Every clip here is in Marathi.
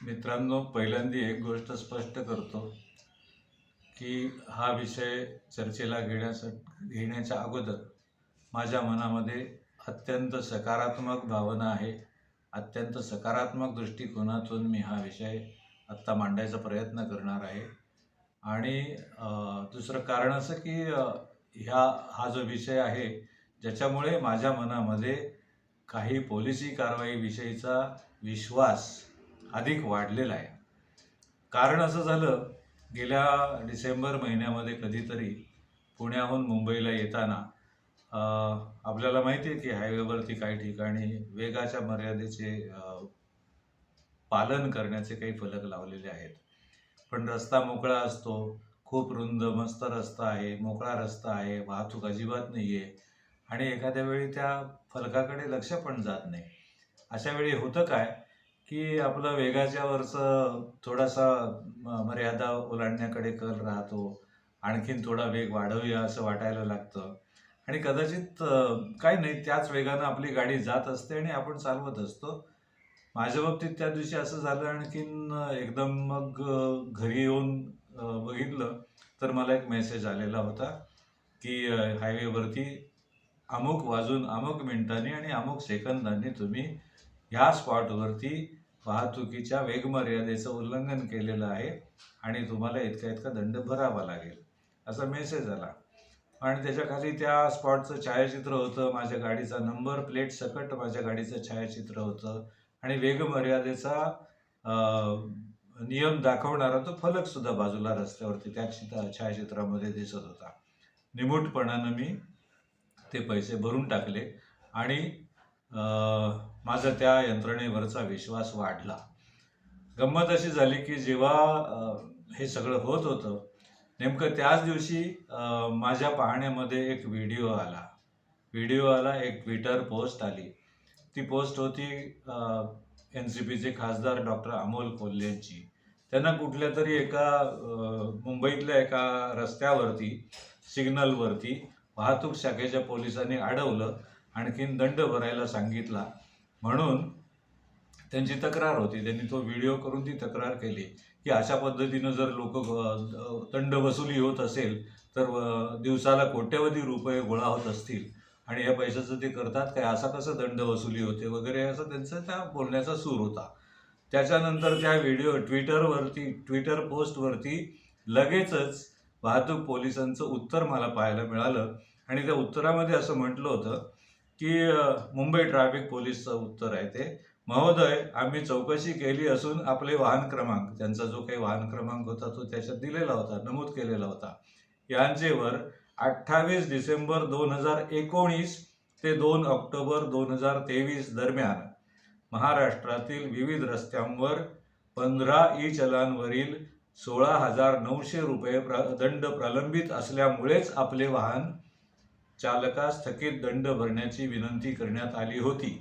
मित्रांनो पहिल्यांदा एक गोष्ट स्पष्ट करतो की हा विषय चर्चेला घेण्यासाठी घेण्याच्या अगोदर माझ्या मनामध्ये अत्यंत सकारात्मक भावना आहे. अत्यंत सकारात्मक दृष्टिकोनातून मी हा विषय आत्ता मांडायचा प्रयत्न करणार आहे. आणि दुसरं कारण असं की ह्या हा जो विषय आहे ज्याच्यामुळे माझ्या मनामध्ये काही पोलिसी कारवाईविषयीचा विश्वास अधिक वाढलेला आहे. कारण असं झालं गेल्या डिसेंबर महिन्यामध्ये कधीतरी पुण्याहून मुंबईला येताना आपल्याला माहिती आहे की हायवेवरती काही ठिकाणी वेगाच्या मर्यादेचे पालन करण्याचे काही फलक लावलेले आहेत. पण रस्ता मोकळा असतो खूप रुंद मस्त रस्ता आहे मोकळा रस्ता आहे वाहतूक अजिबात नाही आहे आणि एखाद्या वेळी त्या फलकाकडे लक्ष पण जात नाही. अशा वेळी होतं काय की आपलं वेगाच्या वरचं थोडासा मर्यादा ओलांडण्याकडे कल राहतो. आणखीन थोडा वेग वाढवूया असं वाटायला लागतं. आणि कदाचित काही नाही त्याच वेगानं आपली गाडी जात असते आणि आपण चालवत असतो. माझ्या बाबतीत त्या दिवशी असं झालं आणखीन एकदम मग घरी येऊन बघितलं तर मला एक मेसेज आलेला होता की हायवेवरती अमुक वाजून अमुक मिनिटांनी आणि अमुक सेकंदांनी तुम्ही ह्या स्पॉटवरती वाहतुकीच्या वेगमर्यादेचं उल्लंघन केलेलं आहे आणि तुम्हाला इतका इतका दंड भरावा लागेल असा मेसेज आला. आणि त्याच्याखाली त्या स्पॉटचं छायाचित्र होतं माझ्या गाडीचा नंबर प्लेट सकट माझ्या गाडीचं छायाचित्र होतं आणि वेगमर्यादेचा नियम दाखवणारा तो फलकसुद्धा बाजूला रस्त्यावरती त्या छायाचित्रामध्ये दिसत होता. निमूटपणानं मी ते पैसे भरून टाकले आणि माझा त्या यंत्रणेवरचा विश्वास वाढला. गंमत अशी झाली की जेव्हा हे सगळं होत होतं नेमकं त्याच दिवशी माझ्या पाहण्यामध्ये एक व्हिडिओ आला. व्हिडिओ आला एक ट्विटर पोस्ट आली. ती पोस्ट होती एन सी पीचे खासदार डॉक्टर अमोल कोल्हेंची त्यांना कुठल्या तरी एका मुंबईतल्या एका रस्त्यावरती सिग्नलवरती वाहतूक शाखेच्या पोलिसांनी अडवलं. आणखीन दंड भरायला सांगितला. म्हणून त्यांची तक्रार होती. त्यांनी तो व्हिडिओ करून ती तक्रार केली की अशा पद्धतीनं जर लोक दंड वसुली होत असेल तर दिवसाला कोट्यवधी रुपये गोळा होत असतील. आणि या पैशाचं ते करतात काय? असा कसं दंड वसुली होते वगैरे? असं त्यांचा त्या बोलण्याचा सूर होता. त्याच्यानंतर त्या व्हिडिओ ट्विटरवरती ट्विटर पोस्टवरती लगेचच वाहतूक पोलिसांचं उत्तर मला पाहायला मिळालं. आणि त्या उत्तरामध्ये असं म्हटलं होतं की मुंबई ट्रॅफिक पोलीसचं उत्तर आहे ते. महोदय आम्ही चौकशी केली असून आपले वाहन क्रमांक त्यांचा जो काही वाहन क्रमांक होता तो त्याच्यात दिलेला होता नमूद केलेला होता. यांचेवर अठ्ठावीस डिसेंबर दोन हजार एकोणीस ते दोन ऑक्टोबर दोन हजार तेवीस दरम्यान महाराष्ट्रातील विविध रस्त्यांवर पंधरा ई चलांवरील सोळा हजार नऊशे रुपये प्र दंड प्रलंबित असल्यामुळेच आपले वाहन चालकास थकीत दंड भरण्याची विनंती करण्यात आली होती.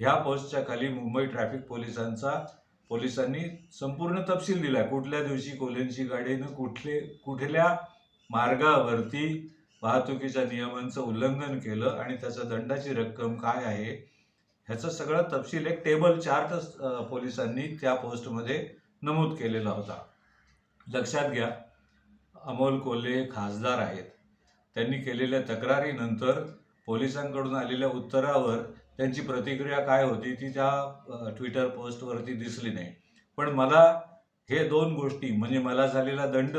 ह्या पोस्टच्या खाली मुंबई ट्रॅफिक पोलिसांचा पोलिसांनी संपूर्ण तपशील दिला. कुठल्या दिवशी कोल्हेंची गाडीनं कुठले कुठल्या मार्गावरती वाहतुकीच्या नियमांचं उल्लंघन केलं आणि त्याचा दंडाची रक्कम काय आहे ह्याचं सगळं तपशील एक टेबल चार्ट पोलिसांनी त्या पोस्टमध्ये नमूद केलेला होता. लक्षात घ्या अमोल कोल्हे हे खासदार आहेत. त्यांनी केलेल्या तक्रारीनंतर पोलिसांकडून आलेल्या उत्तरावर त्यांची प्रतिक्रिया काय होती ती त्या ट्विटर पोस्टवरती दिसली नाही. पण मला हे दोन गोष्टी म्हणजे मला झालेला दंड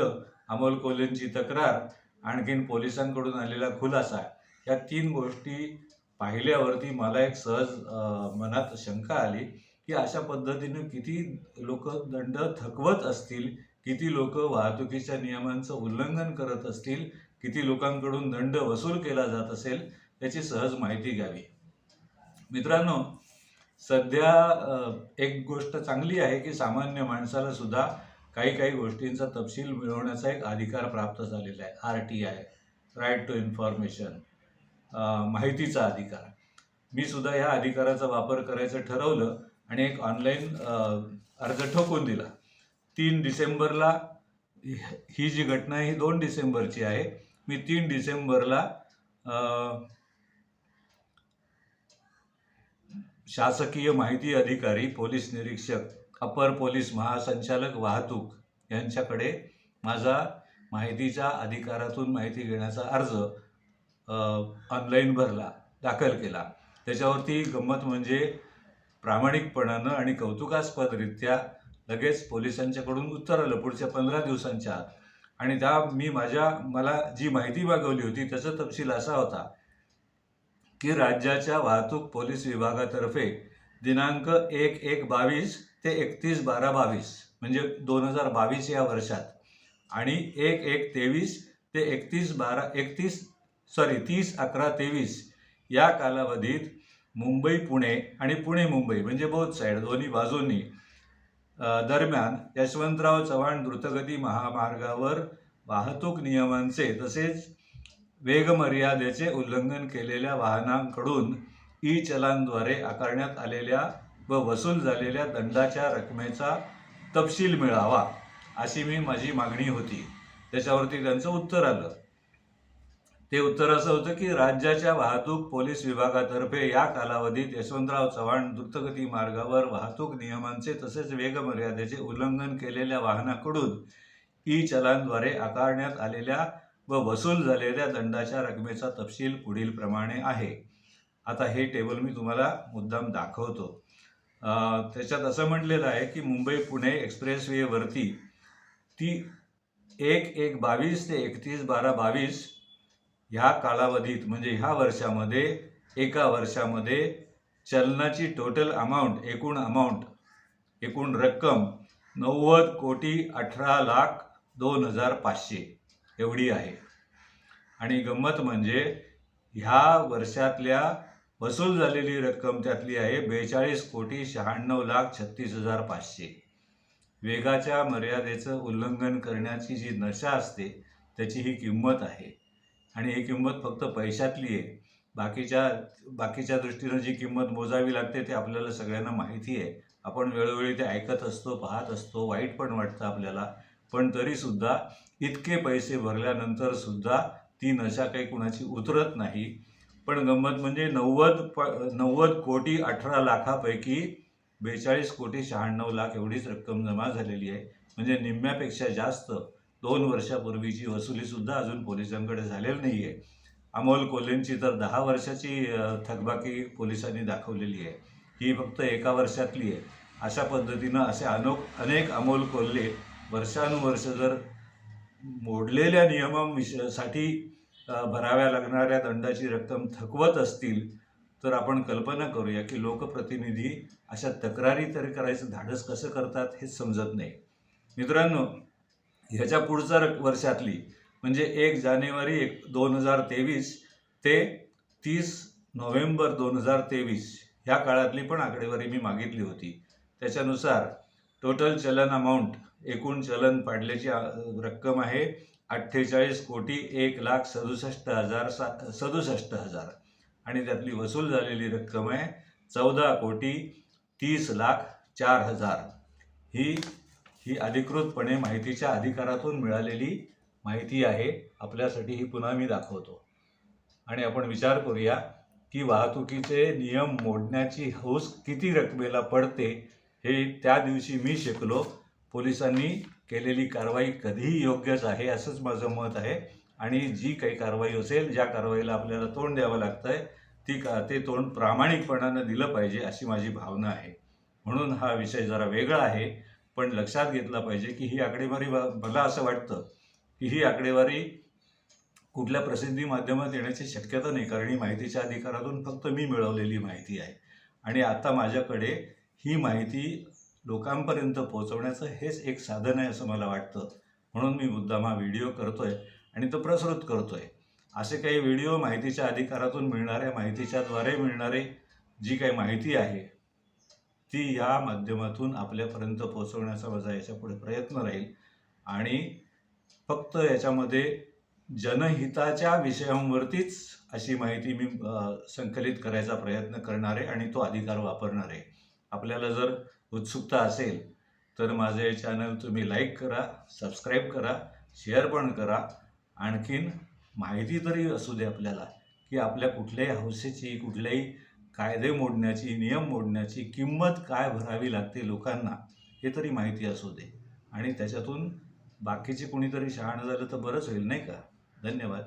अमोल कोलेंची तक्रार आणखीन पोलिसांकडून आलेला खुलासा या तीन गोष्टी पाहिल्यावरती मला एक सहज मनात शंका आली की अशा पद्धतीनं किती लोक दंड थकवत असतील किती लोक वाहतुकीच्या नियमांचं उल्लंघन करत असतील किती लोकांकडून दंड वसूल केला जात असेल याची सहज माहिती घ्यावी. मित्रांनो सध्या एक गोष्ट चांगली आहे की सामान्य माणसाला सुद्धा काही काही गोष्टींचा तपशील मिळवण्याचा एक अधिकार प्राप्त झालेला आहे. R T I right to information माहितीचा अधिकार. मी सुद्धा ह्या अधिकाराचा वापर करायचं ठरवलं आणि एक ऑनलाईन अर्ज ठोकून दिला. तीन डिसेंबरला ही जी घटना आहे ही दोन डिसेंबरची आहे. मी तीन डिसेंबरला शासकीय माहिती अधिकारी पोलीस निरीक्षक अपर पोलीस महासंचालक वाहतूक यांच्याकडे माझा माहितीच्या अधिकारातून माहिती घेण्याचा अर्ज ऑनलाईन भरला दाखल केला. त्याच्यावरती गंमत म्हणजे प्रामाणिकपणानं आणि कौतुकास्पदरित्या लगेच पोलिसांच्याकडून उत्तर आलं पुढच्या पंधरा दिवसांच्या आत आणि त्या मी माझ्या मला जी माहिती मागवली होती त्याचा तपशील असा होता की राज्याच्या वाहतूक पोलीस विभागातर्फे दिनांक एक एक बावीस ते एकतीस बारा बावीस म्हणजे दोन हजार बावीस या वर्षात आणि एक एक तेवीस ते एकतीस बारा एकतीस सॉरी तीस अकरा तेवीस या कालावधीत मुंबई पुणे आणि पुणे मुंबई म्हणजे बोथ साईड दोन्ही बाजूंनी दरम्यान यशवंतराव चव्हाण द्रुतगती महामार्गावर वाहतूक नियमांचे तसेच वेगमर्यादेचे उल्लंघन केलेल्या वाहनांकडून ई चलानद्वारे आकारण्यात आलेल्या व वसूल झालेल्या दंडाच्या रकमेचा तपशील मिळावा अशी मी माझी मागणी होती. त्याच्यावरती त्यांचं उत्तर आलं. ते उत्तर असं होतं की राज्याच्या वाहतूक पोलीस विभागातर्फे या कालावधीत यशवंतराव चव्हाण द्रुतगती मार्गावर वाहतूक नियमांचे तसेच वेगमर्यादेचे उल्लंघन केलेल्या वाहनाकडून ई चलानद्वारे आकारण्यात आलेल्या व वसूल झालेल्या दंडाच्या रकमेचा तपशील पुढील प्रमाणे आहे. आता हे टेबल मी तुम्हाला मुद्दाम दाखवतो. त्याच्यात असं म्हटलेलं आहे की मुंबई पुणे एक्सप्रेसवेवरती ती एक एक बावीस ते एकतीस बारा बावीस ह्या कालावधीत म्हणजे ह्या वर्षामध्ये एका वर्षामध्ये चलनाची टोटल अमाऊंट एकूण अमाऊंट एकूण रक्कम नव्वद कोटी अठरा लाख दोन हजार पाचशे एवढी आहे. आणि गंमत म्हणजे ह्या वर्षातल्या वसूल झालेली रक्कम त्यातली आहे बेचाळीस कोटी शहाण्णव लाख छत्तीस हजार पाचशे. वेगाच्या मर्यादेचं उल्लंघन करण्याची जी नशा असते त्याची ही किंमत आहे. आणि ही किंमत फक्त पैशातली आहे. बाकीच्या बाकीच्या दृष्टीनं जी किंमत मोजावी लागते ते आपल्याला सगळ्यांना माहिती आहे. आपण वेळोवेळी ते ऐकत असतो पाहत असतो वाईट पण वाटतं आपल्याला. पण तरीसुद्धा इतके पैसे भरल्यानंतर सुद्धा ती नशा काही कुणाची उतरत नाही. पण गंमत म्हणजे नव्वद प नव्वद कोटी अठरा लाखापैकी बेचाळीस कोटी शहाण्णव लाख एवढीच रक्कम जमा झालेली आहे. म्हणजे निम्म्यापेक्षा जास्त. दोन वर्षापूर्वीची वसुलीसुद्धा अजून पोलिसांकडे झालेली नाही आहे अमोल कोल्हेंची तर दहा वर्षाची थकबाकी पोलिसांनी दाखवलेली आहे. ही फक्त एका वर्षातली आहे. अशा पद्धतीनं असे अनो अनेक अमोल कोल्हे वर्षानुवर्ष जर मोडलेल्या नियमांसाठी भराव्या लागणाऱ्या दंडाची रक्कम थकवत असतील तर आपण कल्पना करूया की लोकप्रतिनिधी अशा तक्रारी तरी करायचं धाडस कसं करतात हेच समजत नाही. मित्रांनो ह्याच्या पुढच्या वर्षातली म्हणजे एक जानेवारी एक दोन हजार तेवीस ते तीस नोव्हेंबर दोन हजार तेवीस ह्या काळातली पण आकडेवारी मी मागितली होती. त्याच्यानुसार टोटल चलन अमाऊंट एकूण चलन पाडल्याची रक्कम आहे अठ्ठेचाळीस कोटी एक लाख सदुसष्ट हजार सा सदुसष्ट हजार. आणि त्यातली वसूल झालेली रक्कम आहे चौदा कोटी तीस लाख चार हजार. ही ही अधिकृतपणे माहितीच्या अधिकारातून मिळालेली माहिती आहे. आपल्यासाठी ही पुन्हा मी दाखवतो. आणि आपण विचार करूया की वाहतुकीचे नियम मोडण्याची हौस किती रकमेला पडते हे त्या दिवशी मी शिकलो. पोलिसांनी केलेली कारवाई कधीही योग्यच आहे असंच माझं मत आहे. आणि जी काही कारवाई असेल ज्या कारवाईला आपल्याला तोंड द्यावं लागतं आहे ती का ते तोंड प्रामाणिकपणानं दिलं पाहिजे अशी माझी भावना आहे. म्हणून हा विषय जरा वेगळा आहे. पण लक्षात घेतला पाहिजे की ही आकडेवारी वा- मला असं वाटतं की ही आकडेवारी कुठल्या प्रसिद्धी माध्यमात येण्याची शक्यता नाही कारण ही माहितीच्या अधिकारातून फक्त मी मिळवलेली माहिती आहे. आणि आता माझ्याकडे ही माहिती लोकांपर्यंत पोहोचवण्याचं हेच एक साधन आहे असं मला वाटतं. म्हणून मी मुद्दाम हा व्हिडिओ करतोय आणि तो प्रसृत करतोय. असे काही व्हिडिओ माहितीच्या अधिकारातून मिळणाऱ्या माहितीच्याद्वारे मिळणारे जी काही माहिती आहे ती या माध्यमातून आपल्यापर्यंत पोहोचवण्याचा माझा याच्यापुढे प्रयत्न राहील. आणि फक्त याच्यामध्ये जनहिताच्या विषयांवरतीच अशी माहिती मी संकलित करायचा प्रयत्न करणार आहे आणि तो अधिकार वापरणार. आहे आपल्याला जर उत्सुकता असेल तर माझं चॅनल तुम्ही लाईक करा सबस्क्राईब करा शेअर पण करा. आणखीन माहिती तरी असू दे आपल्याला की आपल्या कुठल्याही हौसेची कुठल्याही कायदे मोडण्याची नियम मोडण्याची किंमत काय भरावी लागते लोकांना हे तरी माहिती असू दे. आणि त्याच्यातून बाकीचे कोणीतरी शहाणं झालं तर बरंच होईल नाही का? धन्यवाद.